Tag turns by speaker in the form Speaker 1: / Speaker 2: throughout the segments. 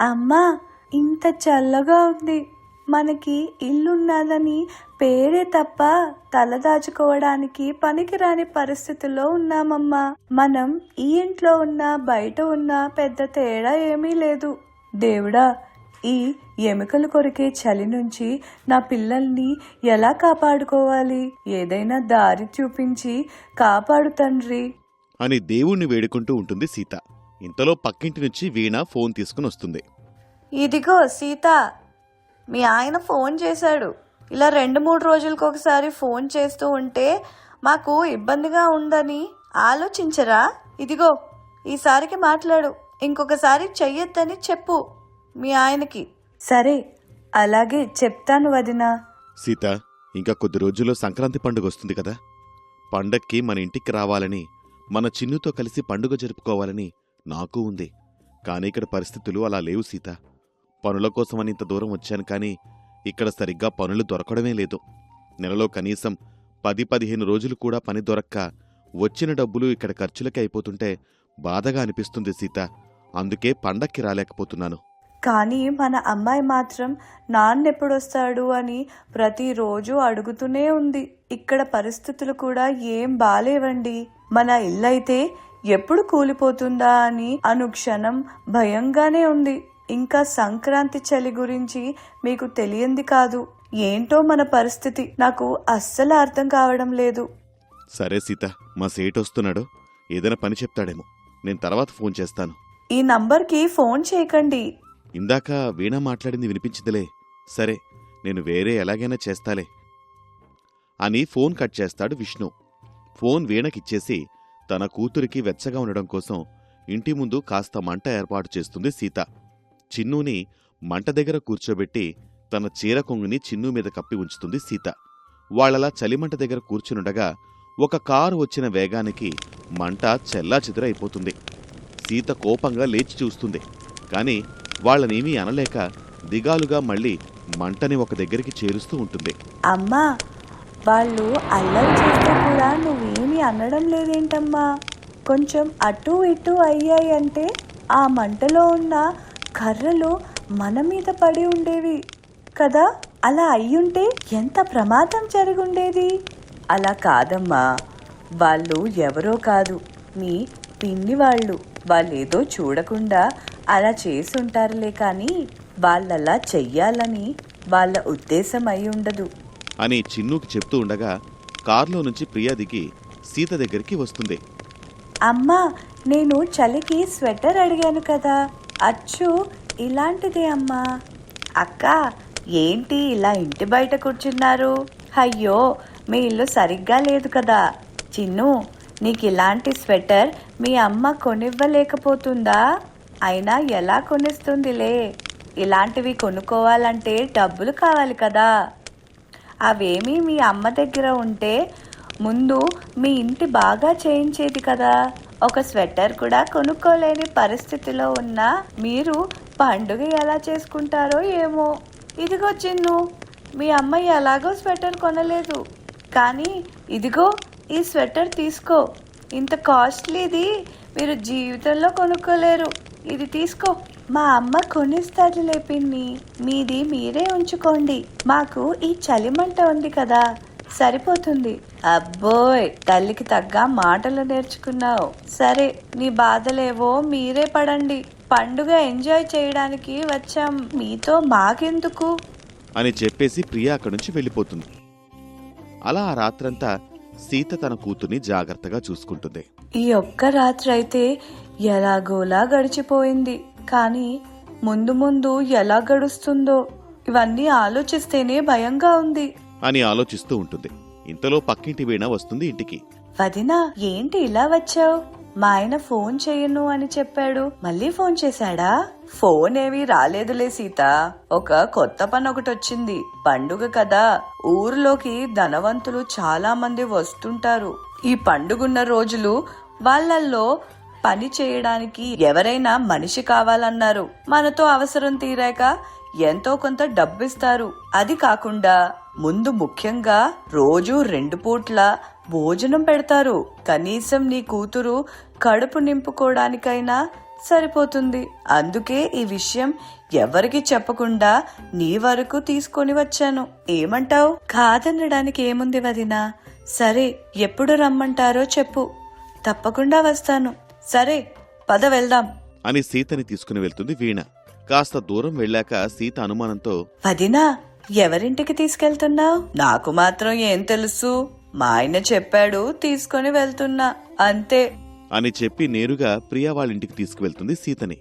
Speaker 1: అమ్మా ఇంత చల్లగా ఉంది. మనకి ఇల్లున్నదని పేరే తప్ప తలదాచుకోవడానికి పనికిరాని పరిస్థితుల్లో ఉన్నామమ్మా. మనం ఈ ఇంట్లో ఉన్న బయట ఉన్న పెద్ద తేడా ఏమీ లేదు. దేవుడా ఈ ఎముకలు కొరికే చలి నుంచి నా పిల్లల్ని ఎలా కాపాడుకోవాలి? ఏదైనా దారి చూపించి కాపాడు తండ్రి.
Speaker 2: అని దేవుణ్ణి వేడుకుంటూ ఉంటుంది సీత. ఇంతలో పక్కింటి నుంచి వీణ ఫోన్ తీసుకుని వస్తుంది.
Speaker 1: ఇదిగో సీత మీ ఆయన ఫోన్ చేశాడు. ఇలా రెండు మూడు రోజులకు ఒకసారి ఫోన్ చేస్తూ ఉంటే మాకు ఇబ్బందిగా ఉందని ఆలోచించరా? ఇదిగో ఈసారికి మాట్లాడు. ఇంకొకసారి చెయ్యొద్దని చెప్పు మీ ఆయనకి. సరే అలాగే చెప్తాను వదినా.
Speaker 2: సీత ఇంకా కొద్ది రోజుల్లో సంక్రాంతి పండుగ వస్తుంది కదా. పండక్కి మన ఇంటికి రావాలని మన చిన్నుతో కలిసి పండుగ జరుపుకోవాలని నాకు ఉంది. కానీ ఇక్కడ పరిస్థితులు అలా లేవు సీత. పనుల కోసమని ఇంత దూరం వచ్చాను కానీ ఇక్కడ సరిగ్గా పనులు దొరకడమే లేదు. నెలలో కనీసం పది పదిహేను రోజులు కూడా పని దొరక్క వచ్చిన డబ్బులు ఇక్కడ ఖర్చులకి అయిపోతుంటే బాధగా అనిపిస్తుంది సీత. అందుకే పండక్కి రాలేకపోతున్నాను.
Speaker 1: కానీ మన అమ్మాయి మాత్రం నాన్నెప్పుడొస్తాడు అని ప్రతిరోజు అడుగుతూనే ఉంది. ఇక్కడ పరిస్థితులు కూడా ఏం బాలేవండి. మన ఇల్లైతే ఎప్పుడు కూలిపోతుందా అని అనుక్షణం భయంగానే ఉంది. ఇంకా సంక్రాంతి చలి గురించి మీకు తెలియంది కాదు. ఏంటో మన పరిస్థితి. నాకు అస్సలు అర్థం కావడం లేదు.
Speaker 2: సరే సీత మా సేటు వస్తున్నాడు. ఏదైనా పని చెప్తాడేమో. నేను తర్వాత ఫోన్ చేస్తాను.
Speaker 1: ఈ నంబర్కి ఫోన్ చేయకండి.
Speaker 2: ఇందాక వీణ మాట్లాడింది వినిపించిందిలే. సరే నేను వేరే ఎలాగైనా చేస్తాలే. అని ఫోన్ కట్ చేస్తాడు విష్ణు. ఫోన్ వీణకిచ్చేసి తన కూతురికి వెచ్చగా ఉండడం కోసం ఇంటి ముందు కాస్త మంట ఏర్పాటు చేస్తుంది సీత. చిన్నుని మంట దగ్గర కూర్చోబెట్టి తన చీర కొంగుని చిన్ను మీద కప్పి ఉంచుతుంది సీత. వాళ్ళలా చలిమంట దగ్గర కూర్చునుండగా ఒక కారు వచ్చిన వేగానికి మంట చెల్లా చెదురైపోతుంది సీత కోపంగా లేచి చూస్తుంది. కాని వాళ్ళనేమీ అనలేక దిగాలుగా మళ్ళీ మంటని ఒక దగ్గరికి చేరుస్తూ ఉంటుంది.
Speaker 1: అమ్మా వాళ్ళు అల్లరి చేస్తే కూడా నువ్వేమి అనడం లేదేంటమ్మా? కొంచెం అటు ఇటు అయ్యాయి అంటే ఆ మంటలో ఉన్న కర్రలు మన మీద పడి ఉండేవి. కదా? అలా అయ్యుంటే ఎంత ప్రమాదం జరిగి ఉండేది అలా కాదమ్మా. వాళ్ళు ఎవరో కాదు. మీ పిన్ని వాళ్ళు. వాళ్ళేదో చూడకుండా అలా చేసుంటారులే కానీ వాళ్ళలా చెయ్యాలని వాళ్ళ ఉద్దేశం అయి ఉండదు
Speaker 2: అని చిన్నుకి చెప్తూ ఉండగా కారులో నుంచి ప్రియా దిగి సీత దగ్గరికి వస్తుంది.
Speaker 1: అమ్మా నేను చలికి స్వెటర్ అడిగాను కదా. అచ్చు ఇలాంటిదే అమ్మా. అక్క ఏంటి ఇలా ఇంటి బయట కూర్చున్నారు? అయ్యో మీ ఇల్లు సరిగ్గా లేదు కదా. చిన్ను నీకు ఇలాంటి స్వెటర్ మీ అమ్మ కొనివ్వలేకపోతుందా? అయినా ఎలా కొనిస్తుందిలే? ఇలాంటివి కొనుక్కోవాలంటే డబ్బులు కావాలి కదా. అవేమీ మీ అమ్మ దగ్గర ఉంటే ముందు మీ ఇంటి బాగా చేయించేది కదా. ఒక స్వెటర్ కూడా కొనుక్కోలేని పరిస్థితిలో ఉన్న మీరు పండుగ ఎలా చేసుకుంటారో ఏమో. ఇదిగో చిన్ను మీ అమ్మ ఎలాగో స్వెటర్ కొనలేదు. కానీ ఇదిగో ఈ స్వెటర్ తీసుకో. ఇంత కాస్ట్లీది మీరు జీవితంలో కొనుక్కోలేరు. ఇది తీసుకో. మా అమ్మ కొనిస్తాడులే పిన్ని. మీది మీరే ఉంచుకోండి. మాకు ఈ చలిమంట ఉంది కదా సరిపోతుంది. అబ్బోయ్ తల్లికి తగ్గ మాటలు నేర్చుకున్నావు. సరే నీ బాధలేవో మీరే పడండి. పండుగ ఎంజాయ్ చేయడానికి వచ్చాం. మీతో మాకెందుకు?
Speaker 2: అని చెప్పేసి ప్రియా అక్కడి నుంచి వెళ్ళిపోతుంది. అలా ఆ రాత్రంతా సీత తన కూతుర్ని జాగ్రత్తగా చూసుకుంటుంది.
Speaker 1: ఈ ఒక్క రాత్రి అయితే ఎలాగోలా గడిచిపోయింది. కానీ ముందు ముందు ఎలా గడుస్తుందో ఇవన్నీ ఆలోచిస్తేనే భయంగా ఉంది.
Speaker 2: అని ఆలోచిస్తూ ఉంటుంది. ఇంతలో పక్కింటి వీణ వస్తుంది ఇంటికి.
Speaker 1: వదినా ఏంటి ఇలా వచ్చావు? మా ఆయన ఫోన్ చేయను అని చెప్పాడు. మళ్ళీ ఫోన్ చేశాడా? ఫోన్ ఏమీ రాలేదులే సీత. ఒక కొత్త పని ఒకటి వచ్చింది పండుగ కదా. ఊర్లోకి ధనవంతులు చాలా మంది వస్తుంటారు. ఈ పండుగున్న రోజులు వాళ్ళల్లో పని చేయడానికి ఎవరైనా మనిషి కావాలన్నారు. మనతో అవసరం తీరాక ఎంతో కొంత డబ్బిస్తారు. అది కాకుండా ముందు ముఖ్యంగా రోజు రెండు పూట్ల భోజనం పెడతారు. కనీసం నీ కూతురు కడుపు నింపుకోవడానికైనా సరిపోతుంది. అందుకే ఈ విషయం ఎవరికి చెప్పకుండా నీ వరకు తీసుకొని వచ్చాను. ఏమంటావు? కాదనడానికి ఏముంది వదినా? సరే ఎప్పుడు రమ్మంటారో చెప్పు. తప్పకుండా వస్తాను. సరే పద వెళ్దాం.
Speaker 2: అని సీతని తీసుకుని వెళ్తుంది వీణ. కాస్త దూరం వెళ్ళాక సీత అనుమానంతో
Speaker 1: వదినా ఎవరింటికి తీసుకెళ్తున్నావు? నాకు మాత్రం ఏం తెలుసు. మా ఆయన చెప్పాడు తీసుకొని వెళ్తున్నా. అంతే.
Speaker 2: అని చెప్పి నేరుగా ప్రియా వాళ్ళింటికి తీసుకువెళ్తుంది సీతని.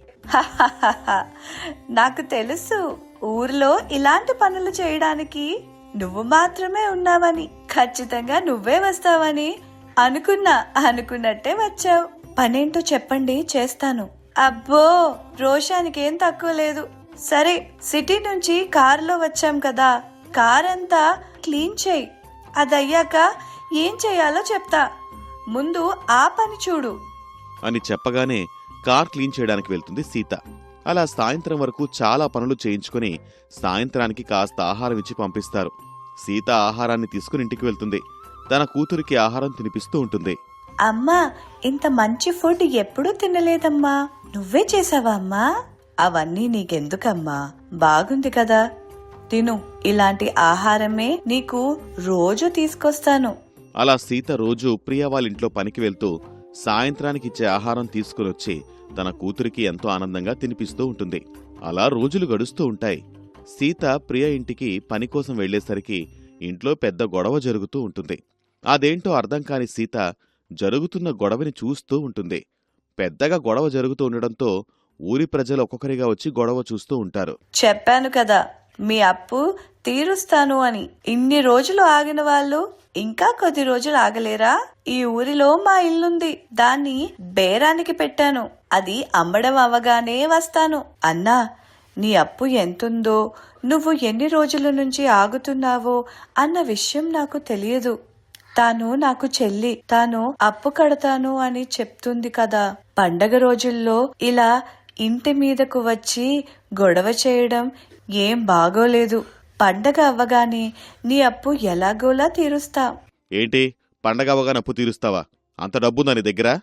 Speaker 1: నాకు తెలుసు ఊర్లో ఇలాంటి పనులు చేయడానికి నువ్వు మాత్రమే ఉన్నావని. ఖచ్చితంగా నువ్వే వస్తావని అనుకున్నా అనుకున్నట్టే వచ్చావు. పనేంటో చెప్పండి చేస్తాను. అబ్బో రోషానికి ఏం తక్కువ లేదు. సరే సిటీ నుంచి కారులో వచ్చాం కదా. కార్ అంతా క్లీన్ చేయి. అదయ్యాక ఏం చేయాలో చెప్తా. ముందు ఆ పని చూడు.
Speaker 2: అని చెప్పగానే కార్ క్లీన్ చేయడానికి వెళ్తుంది సీత. అలా సాయంత్రం వరకు చాలా పనులు చేయించుకుని సాయంత్రానికి కాస్త ఆహారం ఇచ్చి పంపిస్తారు. సీత ఆహారాన్ని తీసుకుని ఇంటికి వెళ్తుంది. తన కూతురికి ఆహారం తినిపిస్తూ ఉంటుంది.
Speaker 1: అమ్మా ఇంత మంచి ఫుడ్ ఎప్పుడూ తినలేదమ్మా. నువ్వే చేసావా అమ్మా? అవన్నీ నీకెందుకమ్మా? బాగుంది కదా. తిను ఇలాంటి ఆహారమే నీకు రోజు తీసుకొస్తాను.
Speaker 2: అలా సీత రోజు ప్రియ వాళ్ళ ఇంట్లో పనికి వెళ్తూ సాయంత్రానికి ఇచ్చే ఆహారం తీసుకుని వచ్చి తన కూతురికి ఎంతో ఆనందంగా తినిపిస్తూ ఉంటుంది. అలా రోజులు గడుస్తూ ఉంటాయి. సీత ప్రియ ఇంటికి పని కోసం వెళ్ళేసరికి ఇంట్లో పెద్ద గొడవ జరుగుతూ ఉంటుంది. అదేంటో అర్థం కాని సీత జరుగుతున్న గొడవని చూస్తూ ఉంటుంది. పెద్దగా గొడవ జరుగుతూ ఉండడంతో ఊరి ప్రజలు ఒక్కొక్కరిగా వచ్చి గొడవ చూస్తూ ఉంటారు.
Speaker 1: చెప్పాను కదా మీ అప్పు తీరుస్తాను అని ఇన్ని రోజులు ఆగిన వాళ్ళు ఇంకా కొద్ది రోజులు ఆగలేరా? ఈ ఊరిలో మా ఇల్లుంది దాన్ని బేరానికి పెట్టాను. అది అమ్మడం అవగానే వస్తాను. అన్నా నీ అప్పు ఎంతుందో నువ్వు ఎన్ని రోజుల నుంచి ఆగుతున్నావో అన్న విషయం నాకు తెలియదు. తాను నాకు చెల్లి. తాను అప్పు కడతాను అని చెప్తుంది కదా. పండగ రోజుల్లో ఇలా ఇంటి మీదకు వచ్చి గొడవ చేయడం ఏం బాగోలేదు. పండగ అవ్వగానే నీ అప్పు ఎలాగోలా తీరుస్తా.
Speaker 2: ఏంటి? పండగ అవగానే అప్పు తీరుస్తావా? అంత డబ్బుందా నీ దగ్గర?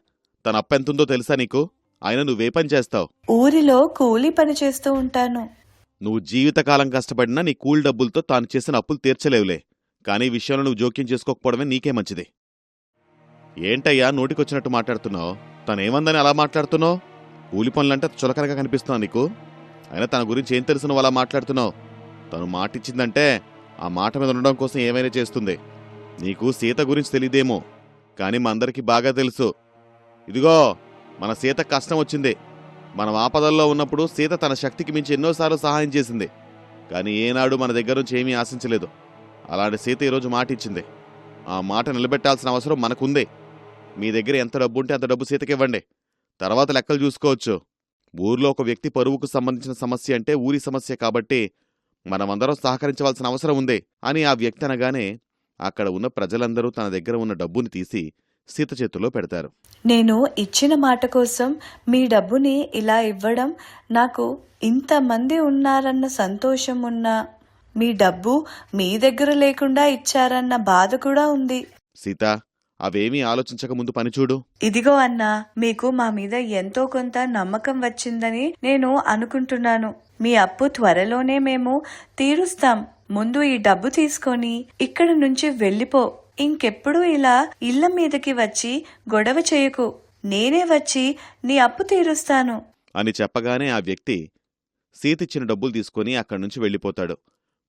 Speaker 2: తన అప్పెంతుందో తెలుసా నీకు? ఆయన నువ్వే పని చేస్తావు.
Speaker 1: ఊరిలో కూలీ పని చేస్తూ ఉంటాను.
Speaker 2: నువ్వు జీవితకాలం కష్టపడినా నీ కూల్ డబ్బులతో తాను చేసిన అప్పులు తీర్చలేవులే. కానీ ఈ విషయంలో నువ్వు జోక్యం చేసుకోకపోవడమే నీకే మంచిది. ఏంటయ్యా నోటికొచ్చినట్టు మాట్లాడుతున్నావు? తనేమందని అలా మాట్లాడుతున్నావు? కూలి పనులంటే చులకనగా కనిపిస్తున్నావు నీకు? అయినా తన గురించి ఏం తెలుసు నువ్వు అలా మాట్లాడుతున్నావు? తను మాటిచ్చిందంటే ఆ మాట మీద ఉండడం కోసం ఏమైనా చేస్తుంది. నీకు సీత గురించి తెలియదేమో కానీ మా అందరికీ బాగా తెలుసు. ఇదిగో మన సీత కష్టం వచ్చింది. మనం ఆపదల్లో ఉన్నప్పుడు సీత తన శక్తికి మించి ఎన్నోసార్లు సహాయం చేసింది. కానీ ఏనాడు మన దగ్గర నుంచి ఏమీ ఆశించలేదు. అలాంటి సీత ఈరోజు మాట ఇచ్చింది. ఆ మాట నిలబెట్టాల్సిన అవసరం మనకుంది. మీ దగ్గర ఎంత డబ్బు ఉంటే అంత డబ్బు సీతకి ఇవ్వండి తర్వాత లెక్కలు చూసుకోవచ్చు. ఊర్లో ఒక వ్యక్తి పరువుకు సంబంధించిన సమస్య అంటే ఊరి సమస్య కాబట్టి మనమందరం సహకరించవలసిన అవసరం ఉంది అని ఆ వ్యక్తి అనగానే అక్కడ ఉన్న ప్రజలందరూ తన దగ్గర ఉన్న డబ్బుని తీసి సీత చేతుల్లో పెడతారు.
Speaker 1: నేను ఇచ్చిన మాట కోసం మీ డబ్బుని ఇలా ఇవ్వడం నాకు ఇంతమంది ఉన్నారన్న సంతోషం ఉన్నా మీ డబ్బు మీ దగ్గర లేకుండా ఇచ్చారన్న బాధ కూడా ఉంది.
Speaker 2: సీత అవేమీ ఆలోచించక ముందు పనిచూడు
Speaker 1: ఇదిగో అన్నా మీకు మా మీద ఎంతో కొంత నమ్మకం వచ్చిందని నేను అనుకుంటున్నాను. మీ అప్పు త్వరలోనే మేము తీరుస్తాం. ముందు ఈ డబ్బు తీసుకొని ఇక్కడ నుంచి వెళ్ళిపో. ఇంకెప్పుడు ఇలా ఇళ్ళ మీదకి వచ్చి గొడవ చేయకు. నేనే వచ్చి నీ అప్పు తీరుస్తాను.
Speaker 2: అని చెప్పగానే ఆ వ్యక్తి సీత ఇచ్చిన డబ్బులు తీసుకుని అక్కడి నుంచి వెళ్ళిపోతాడు.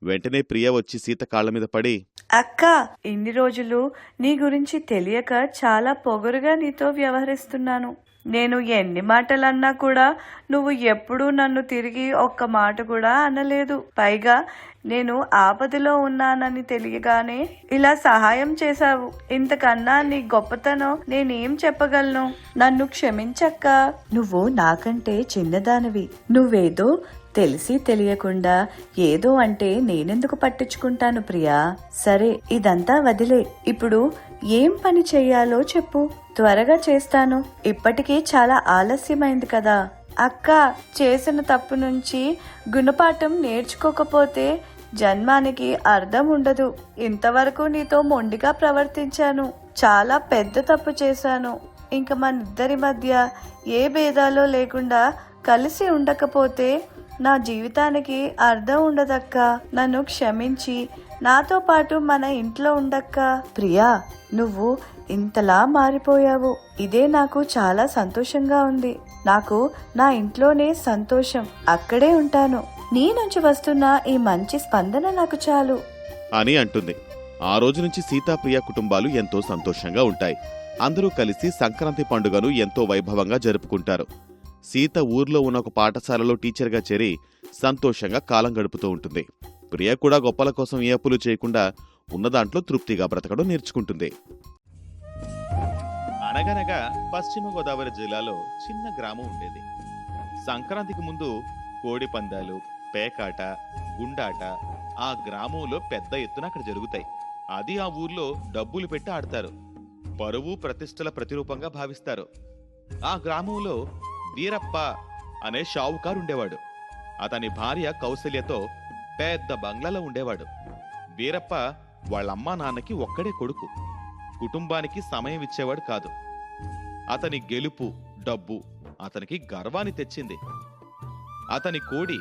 Speaker 2: వెంటనే ప్రియ వచ్చి సీత కాళ్ళ మీద పడి
Speaker 1: అక్క ఇన్ని రోజులు నీ గురించి తెలియక చాలా పొగరుగా నీతో వ్యవహరిస్తున్నాను. నేను ఎన్ని మాటలన్నా కూడా నువ్వు ఎప్పుడూ నన్ను తిరిగి ఒక్క మాట కూడా అనలేదు. పైగా నేను ఆపదలో ఉన్నానని తెలియగానే ఇలా సహాయం చేశావు. ఇంతకన్నా నీ గొప్పతనం నేనేం చెప్పగలను? నన్ను క్షమించక్క. నువ్వు నాకంటే చిన్నదానివి. నువ్వేదో తెలిసి తెలియకుండా ఏదో అంటే నేనెందుకు పట్టించుకుంటాను ప్రియా? సరే ఇదంతా వదిలే. ఇప్పుడు ఏం పని చెయ్యాలో చెప్పు. త్వరగా చేస్తాను. ఇప్పటికే చాలా ఆలస్యమైంది కదా. అక్క చేసిన తప్పు నుంచి గుణపాఠం నేర్చుకోకపోతే జన్మానికి అర్థం ఉండదు. ఇంతవరకు నీతో మొండిగా ప్రవర్తించాను. చాలా పెద్ద తప్పు చేశాను. ఇంక మన ఇద్దరి మధ్య ఏ భేదాలు లేకుండా కలిసి ఉండకపోతే నా జీవితానికి అర్థం ఉండదక్క. నన్ను క్షమించి. నాతో పాటు మన ఇంట్లో ఉండక్క. ప్రియా నువ్వు ఇంతలా మారిపోయావు. ఇదే నాకు చాలా సంతోషంగా ఉంది. నాకు నా ఇంట్లోనే సంతోషం. అక్కడే ఉంటాను. నీ నుంచి వస్తున్న ఈ మంచి స్పందన నాకు చాలు.
Speaker 2: అని అంటుంది. ఆ రోజు నుంచి సీతాప్రియ కుటుంబాలు ఎంతో సంతోషంగా ఉంటాయి. అందరూ కలిసి సంక్రాంతి పండుగను ఎంతో వైభవంగా జరుపుకుంటారు. సీత ఊర్లో ఉన్న ఒక పాఠశాలలో టీచర్గా చేరి సంతోషంగా కాలం గడుపుతూ ఉంటుంది. ప్రియ కూడా గొప్పల కోసం ఏ అప్పులు చేయకుండా ఉన్న దాంట్లో తృప్తిగా బ్రతకడం నేర్చుకుంటుంది. అనగనగా పశ్చిమ గోదావరి జిల్లాలో చిన్న గ్రామం ఉండేది. సంక్రాంతికి ముందు కోడి పందాలు పేకాట గుండాట ఆ గ్రామంలో పెద్ద ఎత్తున అక్కడ జరుగుతాయి. అది ఆ ఊర్లో డబ్బులు పెట్టి ఆడతారు. పరువు ప్రతిష్టల ప్రతిరూపంగా భావిస్తారు. ఆ గ్రామంలో వీరప్ప అనే షావుకారు ఉండేవాడు అతని భార్య కౌసల్యతో పెద్ద బంగ్లాలో ఉండేవాడు. వీరప్ప వాళ్ళమ్మా నాన్నకి ఒక్కడే కొడుకు. కుటుంబానికి సమయం ఇచ్చేవాడు కాదు. అతని గెలుపు డబ్బు అతనికి గర్వాన్ని తెచ్చింది. అతని కోడి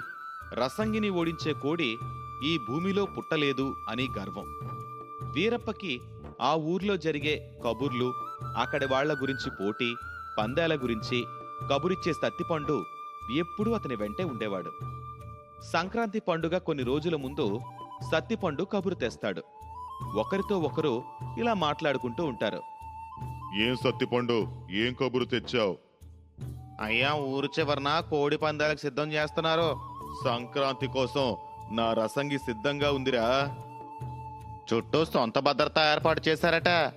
Speaker 2: రసంగిని ఓడించే కోడి ఈ భూమిలో పుట్టలేదు అని గర్వం. వీరప్పకి ఆ ఊర్లో జరిగే కబుర్లు అక్కడి వాళ్ళ గురించి పోటీ పందాల గురించి కబురిచ్చే సత్తిపండు ఎప్పుడూ అతని వెంటే ఉండేవాడు. సంక్రాంతి పండుగ కొన్ని రోజుల ముందు సత్తిపండు కబురు తెస్తాడు. ఒకరితో ఒకరు ఇలా మాట్లాడుకుంటూ ఉంటారు.
Speaker 3: ఏం సత్తిపండు? ఏం కబురు తెచ్చావు?
Speaker 2: అయ్యా ఊరు చివరన కోడి పందాలకు సిద్ధం చేస్తున్నారు. సంక్రాంతి కోసం నా రసంగి సిద్ధంగా ఉందిరా. చుట్టూ సొంత భద్రత ఏర్పాటు చేశారట.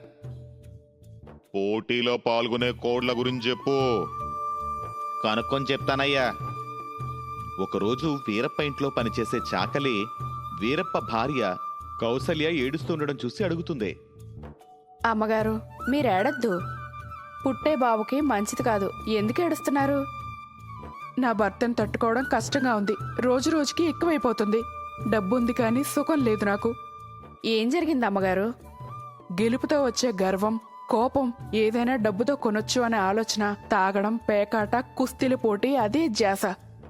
Speaker 3: పోటీలో పాల్గొనే కోడ్ల గురించి చెప్పు.
Speaker 2: కనుక్కొని చెప్తానయ్యా. ఒకరోజు వీరప్ప ఇంట్లో పనిచేసే చాకలి వీరప్ప భార్య కౌసల్య ఏడుస్తుండడం చూసి అడుగుతుంది.
Speaker 4: అమ్మగారు మీరేడద్దు. పుట్టే బాబుకి మంచిది కాదు. ఎందుకు ఏడుస్తున్నారు? నా భర్తను తట్టుకోవడం కష్టంగా ఉంది. రోజు రోజుకి ఎక్కువైపోతుంది. డబ్బుంది కానీ సుఖం లేదు నాకు. ఏం జరిగింది అమ్మగారు? గెలుపుతో వచ్చే గర్వం కోపం ఏదైనా డబ్బుతో కొనొచ్చు అనే ఆలోచన తాగడం పేకాట కుస్తీల పోటీ అదే ధ్యాస.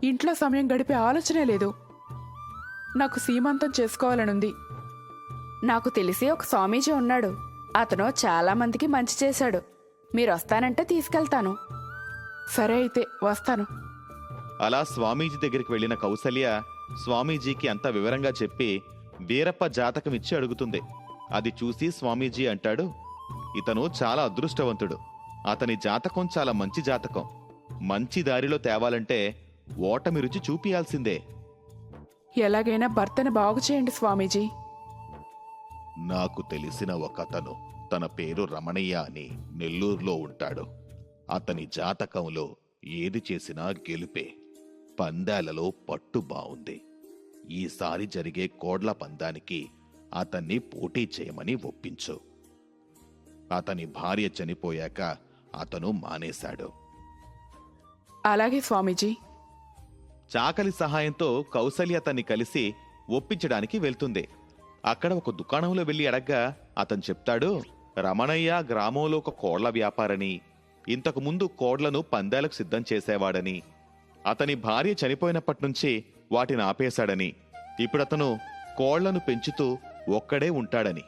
Speaker 4: ఇంట్లో సమయం గడిపే ఆలోచనే లేదు. నాకు సీమంతం చేసుకోవాలనుంది. నాకు తెలిసి ఒక స్వామీజీ ఉన్నాడు. అతను చాలామందికి మంచి చేశాడు. మీరు వస్తానంటే తీసుకెళ్తాను. సరే అయితే వస్తాను.
Speaker 2: అలా స్వామీజీ దగ్గరికి వెళ్ళిన కౌసల్య స్వామీజీకి అంత వివరంగా చెప్పి వీరప్ప జాతకం ఇచ్చి అడుగుతుంది. అది చూసి స్వామీజీ అంటాడు ఇతను చాలా అదృష్టవంతుడు. అతని జాతకం చాలా మంచి జాతకం. మంచి దారిలో తేవాలంటే ఓటమి రుచి చూపియాల్సిందే.
Speaker 4: ఎలాగైనా భర్తని బాగు చేయండి స్వామీజీ.
Speaker 3: నాకు తెలిసిన ఒకతను తన పేరు రమణయ్య అని నెల్లూరులో ఉంటాడు. అతని జాతకంలో ఏది చేసినా గెలుపే. పందాలలో పట్టు బావుంది. ఈసారి జరిగే కోడ్ల పందానికి అతన్ని పోటీ చేయమని ఒప్పించు. అతని భార్య చనిపోయాక అతను మానేశాడు.
Speaker 4: అలాగే స్వామీజీ.
Speaker 2: చాకలి సహాయంతో కౌసల్య అతన్ని కలిసి ఒప్పించడానికి వెళ్తుంది. అక్కడ ఒక దుకాణంలో వెళ్ళి అడగ్గా అతను చెప్తాడు రమణయ్య గ్రామంలో ఒక కోళ్ళ వ్యాపారని ఇంతకు ముందు కోడ్లను పందాలకు సిద్ధం చేసేవాడని అతని భార్య చనిపోయినప్పటి నుంచి వాటిని ఆపేశాడని ఇప్పుడతను కోళ్ళను పెంచుతూ ఒక్కడే ఉంటాడని.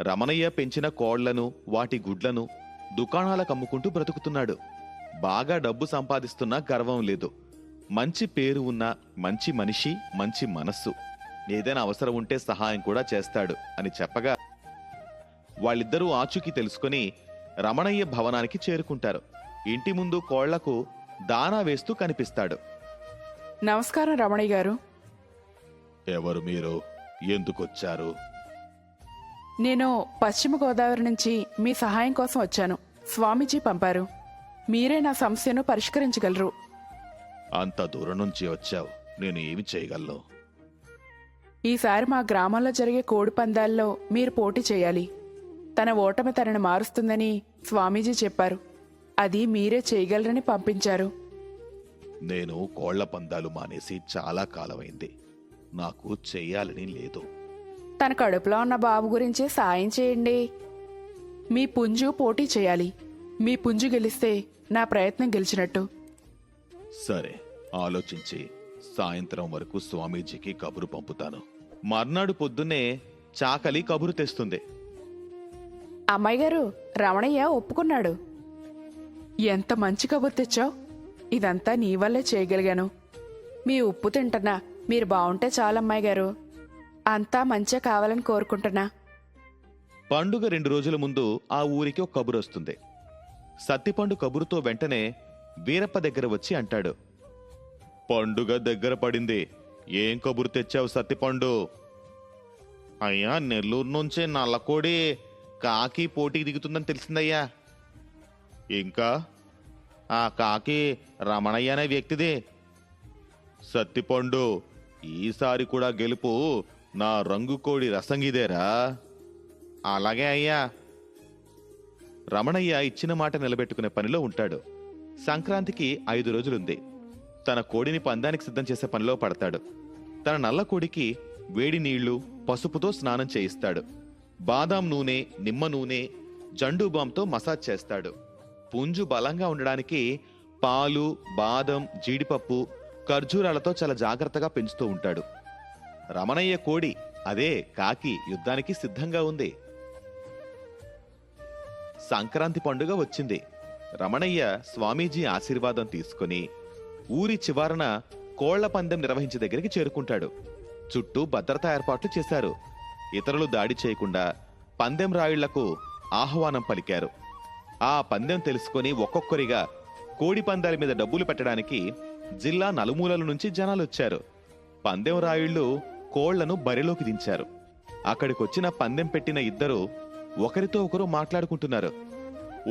Speaker 2: రమణయ్య పెంచిన కోళ్ళను వాటి గుడ్లను దుకాణాలకు అమ్ముకుంటూ బ్రతుకుతున్నాడు. బాగా డబ్బు సంపాదిస్తున్నా గర్వం లేదు. మంచి పేరు ఉన్న మంచి మనిషి మంచి మనస్సు. ఏదైనా అవసరం ఉంటే సహాయం కూడా చేస్తాడు అని చెప్పగా వాళ్ళిద్దరూ ఆచూకీ తెలుసుకొని రమణయ్య భవనానికి చేరుకుంటారు. ఇంటి ముందు కోళ్ళకు దానా వేస్తూ కనిపిస్తాడు.
Speaker 4: నమస్కారం రమణయ్య గారు.
Speaker 3: ఎవరు మీరు? ఎందుకొచ్చారు?
Speaker 4: నేను పశ్చిమ గోదావరి నుంచి మీ సహాయం కోసం వచ్చాను. స్వామీజీ పంపారు. మీరే నా సమస్యను పరిష్కరించగలరు.
Speaker 3: అంత దూరం నుంచి వచ్చావు. నేను ఏమి చేయగలను?
Speaker 4: ఈసారి మా గ్రామంలో జరిగే కోడి పందాల్లో మీరు పోటీ చేయాలి. తన ఓటమి తనని మారుస్తుందని స్వామీజీ చెప్పారు. అది మీరే చేయగలరని పంపించారు.
Speaker 3: నేను కోళ్ళ పందాలు మానేసి చాలా కాలమైంది. నాకు చెయ్యాలని లేదు.
Speaker 4: తన కడుపులో ఉన్న బాబు గురించి సాయం చేయండి. మీ పుంజు పోటీ చేయాలి. మీ పుంజు గెలిస్తే నా ప్రయత్నం గెలిచినట్టు.
Speaker 2: సరే ఆలోచించి సాయంత్రం వరకు స్వామీజీకి కబురు పంపుతాను. మర్నాడు పొద్దున్నే చాకలి కబురు తెస్తుంది.
Speaker 4: అమ్మాయి గారు రమణయ్య ఒప్పుకున్నాడు. ఎంత మంచి కబుర్ తెచ్చావు? ఇదంతా నీ వల్లే చేయగలిగాను. మీ ఉప్పు తింటున్నా మీరు బాగుంటే చాలమ్మాయి గారు. అంతా మంచిగా కావాలని కోరుకుంటున్నా.
Speaker 2: పండుగ రెండు రోజుల ముందు ఆ ఊరికి ఒక కబురు వస్తుంది. సత్తిపండు కబురుతో వెంటనే వీరప్ప దగ్గర వచ్చి అంటాడు. పండుగ దగ్గర పడింది. ఏం కబురు తెచ్చావు సత్తిపండు? అయ్యా నెల్లూరు నుంచే నల్లకోడి కాకి పోటీకి దిగుతుందని తెలిసిందయ్యా. ఇంకా? ఆ కాకి రమణయ్య అనే వ్యక్తిది. సత్తిపండు ఈసారి కూడా గెలుపు నా రంగు కోడి రసంగిదేరా? అలాగే అయ్యా. రమణయ్య ఇచ్చిన మాట నిలబెట్టుకునే పనిలో ఉంటాడు. సంక్రాంతికి ఐదు రోజులుంది. తన కోడిని పందానికి సిద్ధం చేసే పనిలో పడతాడు. తన నల్ల కోడికి వేడి నీళ్ళు పసుపుతో స్నానం చేయిస్తాడు. బాదాం నూనె నిమ్మ నూనె జండు మసాజ్ చేస్తాడు. పుంజు బలంగా ఉండడానికి పాలు బాదం జీడిపప్పు ఖర్జూరాలతో చాలా జాగ్రత్తగా పెంచుతూ ఉంటాడు. రమణయ్య కోడి అదే కాకి యుద్ధానికి సిద్ధంగా ఉంది. సంక్రాంతి పండుగ వచ్చింది. రమణయ్య స్వామీజీ ఆశీర్వాదం తీసుకుని ఊరి చివరన కోళ్ళ పందెం నిర్వహించే దగ్గరికి చేరుకుంటాడు. చుట్టూ భద్రతా ఏర్పాట్లు చేశారు. ఇతరులు దాడి చేయకుండా పందెం రాయుళ్ళకు ఆహ్వానం పలికారు. ఆ పందెం తెలుసుకొని ఒక్కొక్కరిగా కోడి పందాల మీద డబ్బులు పెట్టడానికి జిల్లా నలుమూలల నుంచి జనాలొచ్చారు. పందెం రాయుళ్ళు కోళ్ళను బరిలోకి దించారు. అక్కడికొచ్చిన పందెం పెట్టిన ఇద్దరు ఒకరితో ఒకరు మాట్లాడుకుంటున్నారు.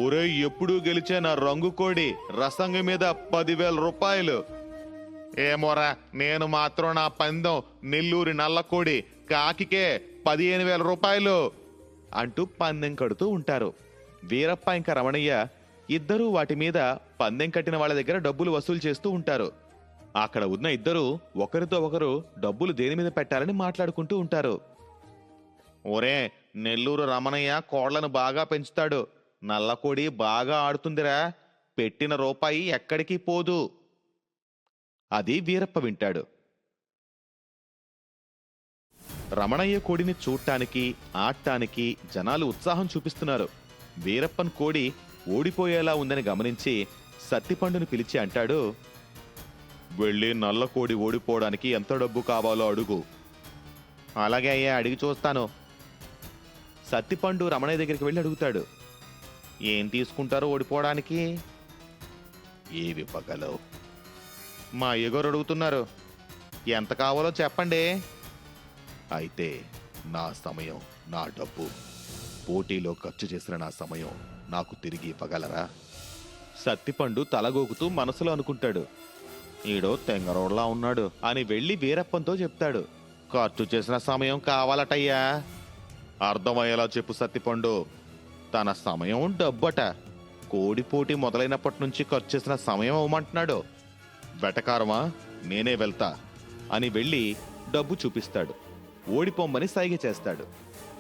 Speaker 2: ఒరే ఎప్పుడూ గెలిచే నా రంగు కోడి? రసంగి మీద పదివేల రూపాయలు. ఏమోరా నేను మాత్రం నా పందెం నెల్లూరి నల్లకోడి కాకికే పదిహేను వేల రూపాయలు. అంటూ పందెం కడుతూ ఉంటారు. వీరప్ప ఇంకా రమణయ్య ఇద్దరూ వాటి మీద పందెం కట్టిన వాళ్ళ దగ్గర డబ్బులు వసూలు చేస్తూ ఉంటారు. అక్కడ ఉన్న ఇద్దరు ఒకరితో ఒకరు డబ్బులు దేని మీద పెట్టాలని మాట్లాడుకుంటూ ఉంటారు. ఒరే నెల్లూరు రమణయ్య కోళ్ళను బాగా పెంచుతాడు. నల్లకోడి బాగా ఆడుతుందిరా. పెట్టిన రూపాయి ఎక్కడికి పోదు. అది వీరప్ప వింటాడు. రమణయ్య కోడిని చూడటానికి ఆడటానికి జనాలు ఉత్సాహం చూపిస్తున్నారు. వీరప్పన్ కోడి ఓడిపోయేలా ఉందని గమనించి సత్తిపండుని పిలిచి అంటాడు వెళ్ళి నల్ల కోడి ఓడిపోవడానికి ఎంత డబ్బు కావాలో అడుగు. అలాగే అయ్యా అడిగి చూస్తాను. సత్తిపండు రమణయ్య దగ్గరికి వెళ్ళి అడుగుతాడు. ఏం తీసుకుంటారో ఓడిపోవడానికి? ఏవి పగలవు మా ఎగోరు అడుగుతున్నారు. ఎంత కావాలో చెప్పండి. అయితే నా సమయం నా డబ్బు. పోటీలో ఖర్చు చేసిన నా సమయం నాకు తిరిగి ఇవ్వగలరా? సత్తిపండు తలగోకుతూ మనసులో అనుకుంటాడు. ఈడో తెంగరోడ్లా ఉన్నాడు అని వెళ్ళి వీరప్పంతో చెప్తాడు. ఖర్చు చేసిన సమయం కావాలటయ్యా. అర్థమయ్యేలా చెప్పు సత్తిపండు. తన సమయం డబ్బట. కోడిపోటీ మొదలైనప్పటి నుంచి ఖర్చు చేసిన సమయం అవ్వమంటున్నాడు. వెటకారమా? నేనే వెళ్తా అని వెళ్ళి డబ్బు చూపిస్తాడు. ఓడిపోమ్మని సైగ చేస్తాడు.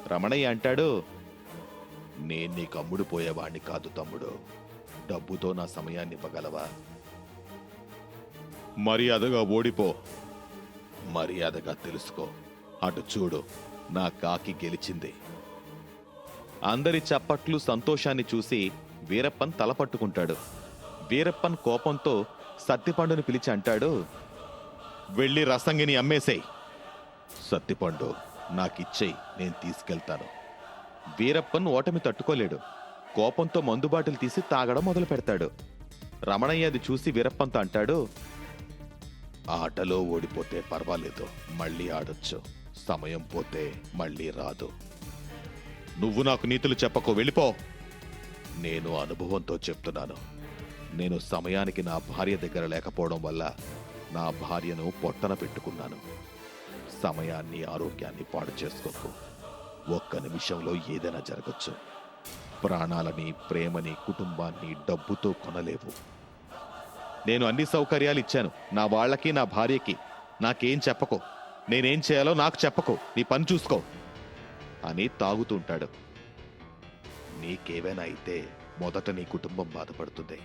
Speaker 2: రమణయ్య అంటాడు నేను నీకు అమ్ముడు పోయేవాణ్ణి కాదు తమ్ముడు. డబ్బుతో నా సమయాన్ని ఇవ్వగలవా మర్యాదగా ఓడిపో. మర్యాదగా తెలుసుకో. అటు చూడు నా కాకి గెలిచింది. అందరి చప్పట్లు సంతోషాన్ని చూసి వీరప్పన్ తలపట్టుకుంటాడు వీరప్పన్ కోపంతో సత్తిపండుని పిలిచి అంటాడు వెళ్ళి రసంగిని అమ్మేసేయ్. సత్తిపండు నాకిచ్చేయి నేను తీసుకెళ్తాను. వీరప్పన్ ఓటమి తట్టుకోలేడు. కోపంతో మందుబాటిలు తీసి తాగడం మొదలు పెడతాడు రమణయ్య అది చూసి వీరప్పంతో అంటాడు ఆటలో ఓడిపోతే పర్వాలేదు మళ్ళీ ఆడొచ్చు. సమయం పోతే మళ్ళీ రాదు. నువ్వు నాకు నీతులు చెప్పకు వెళ్ళిపో. నేను అనుభవంతో చెప్తున్నాను. నేను సమయానికి నా భార్య దగ్గర లేకపోవడం వల్ల నా భార్యను పొట్టన పెట్టుకున్నాను. సమయాన్ని ఆరోగ్యాన్ని పాడు చేసుకోకు. ఒక్క నిమిషంలో ఏదైనా జరగచ్చు. ప్రాణాలని ప్రేమని కుటుంబాన్ని డబ్బుతో కొనలేవు. నేను అన్ని సౌకర్యాలు ఇచ్చాను. నా వాళ్ళకి నా భార్యకి. నాకేం చెప్పకో. నేనేం చేయాలో నాకు చెప్పకో. నీ పని చూసుకో. అని తాగుతుంటాడు. నీకేమైనా అయితే మొదట నీ కుటుంబం బాధపడుతుంది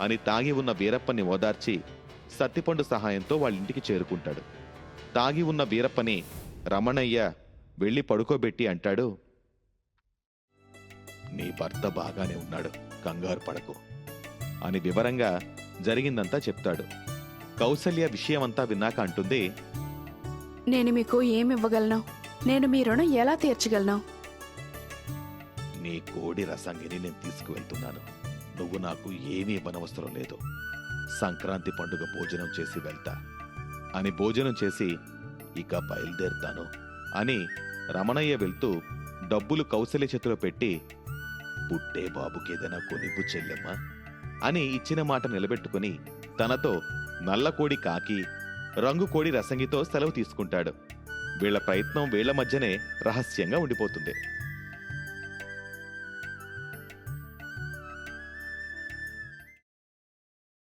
Speaker 2: అని తాగి ఉన్న వీరప్పని ఓదార్చి సత్తిపండు సహాయంతో వాళ్ళ ఇంటికి చేరుకుంటాడు. తాగి ఉన్న వీరప్పని రమణయ్య వెళ్ళి పడుకోబెట్టి అంటాడు నీ భర్త బాగానే ఉన్నాడు. కంగారు పడకు. అని వివరంగా జరిగిందంతా చెప్తాడు. కౌసల్య విషయమంతా విన్నాక అంటుంది
Speaker 4: నేను మీకు ఏమి ఇవ్వగలను నేను మీ రుణం ఎలా తీర్చగలను?
Speaker 2: నీ కోడి రసంగిని నేను తీసుకువెళ్తున్నాను. నువ్వు నాకు ఏమీ ఇవ్వనవసరం లేదు. సంక్రాంతి పండుగ భోజనం చేసి వెళ్తా. అని భోజనం చేసి ఇక బయలుదేరుతాను అని రమణయ్య వెళ్తూ డబ్బులు కౌశల్య చేతిలో పెట్టి పుట్టే బాబుకి ఏదైనా కొనివ్వు చెల్లెమ్మా. అని ఇచ్చిన మాట నిలబెట్టుకుని తనతో నల్ల కోడి కాకి రంగుకోడి రసంగితో సెలవు తీసుకుంటాడు. వీళ్ళ ప్రయత్నం వీళ్ళ మధ్యనే రహస్యంగా ఉండిపోతుంది.